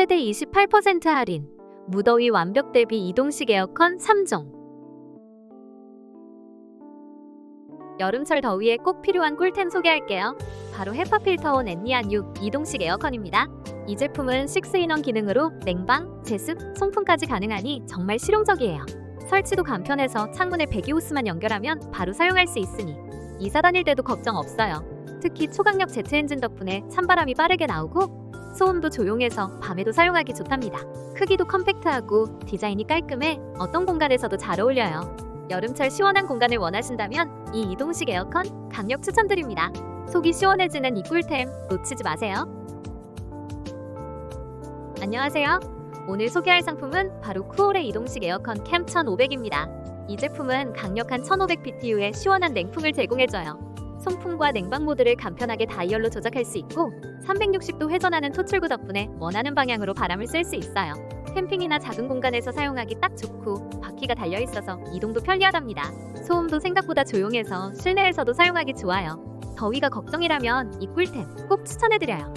최대 28% 할인. 무더위 완벽 대비 이동식 에어컨 3종. 여름철 더위에 꼭 필요한 꿀템 소개할게요. 바로 헤파 필터온 엔니안 6 이동식 에어컨입니다. 이 제품은 6인원 기능으로 냉방, 제습, 송풍까지 가능하니 정말 실용적이에요. 설치도 간편해서 창문에 배기호스만 연결하면 바로 사용할 수 있으니 이사 다닐 때도 걱정 없어요. 특히 초강력 제트 엔진 덕분에 찬바람이 빠르게 나오고 소음도 조용해서 밤에도 사용하기 좋답니다. 크기도 컴팩트하고 디자인이 깔끔해 어떤 공간에서도 잘 어울려요. 여름철 시원한 공간을 원하신다면 이 이동식 에어컨 강력 추천드립니다. 속이 시원해지는 이 꿀템 놓치지 마세요. 안녕하세요. 오늘 소개할 상품은 바로 쿠올의 이동식 에어컨 캠 1500입니다. 이 제품은 강력한 1500BTU의 시원한 냉풍을 제공해줘요. 송풍과 냉방 모드를 간편하게 다이얼로 조작할 수 있고 360도 회전하는 토출구 덕분에 원하는 방향으로 바람을 쐴 수 있어요. 캠핑이나 작은 공간에서 사용하기 딱 좋고 바퀴가 달려 있어서 이동도 편리하답니다. 소음도 생각보다 조용해서 실내에서도 사용하기 좋아요. 더위가 걱정이라면 이 꿀템 꼭 추천해드려요.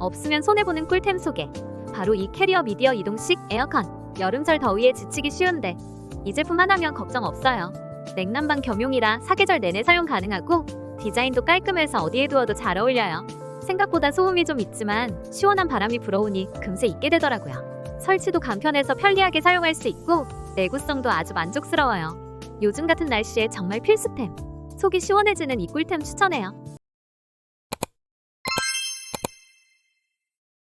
없으면 손해보는 꿀템 소개. 바로 이 캐리어 미디어 이동식 에어컨. 여름철 더위에 지치기 쉬운데 이 제품 하나면 걱정 없어요. 냉난방 겸용이라 사계절 내내 사용 가능하고 디자인도 깔끔해서 어디에 두어도 잘 어울려요. 생각보다 소음이 좀 있지만 시원한 바람이 불어오니 금세 잊게 되더라고요. 설치도 간편해서 편리하게 사용할 수 있고 내구성도 아주 만족스러워요. 요즘 같은 날씨에 정말 필수템. 속이 시원해지는 이 꿀템 추천해요.